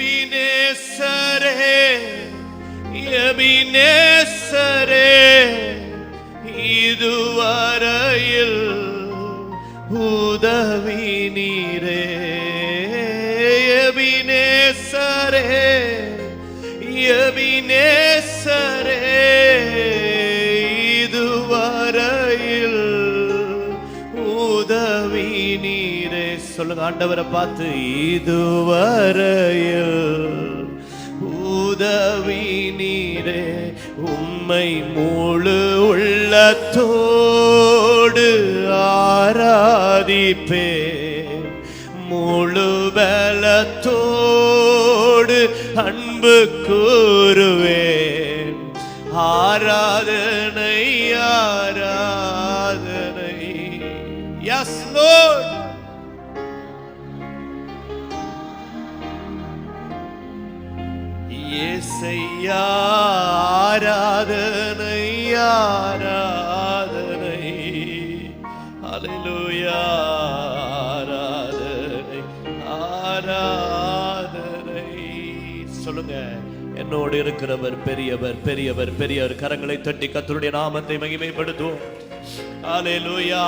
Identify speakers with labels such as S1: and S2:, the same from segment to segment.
S1: எபினேசரே எபினேசரே இதுவரையில் உதவி நீரே எபினேசரே எபினேசரே இதுவரையில் உதவி நீரே சொல்லுங்க ஆண்டவரை பார்த்து இதுவரையில் உதவி நீரே உம்மை முழு உள்ளத்தோடு ஆராதிப்பே முழு பலத்தோடு அன்பு கூறுவேன். ஆராதனை ஆராதனை. எஸ் லோட் ஏசையா ஆராதனை ஆராதனை. ஆராதனை ஆராதனை. சொல்லுங்க என்னோடு இருக்கிறவர் பெரியவர் பெரியவர் பெரியவர் கரங்களை தட்டி கத்தருடைய நாமத்தை மகிமைப்படுத்துவோம். அல்லேலூயா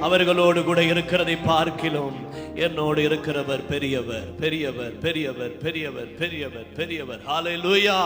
S1: அவர்களோடு கூட இருக்கிறதை பார்க்கிலும் என்னோடு இருக்கிறவர் பெரியவர் பெரியவர் பெரியவர் பெரியவர் பெரியவர் பெரியவர். லூயா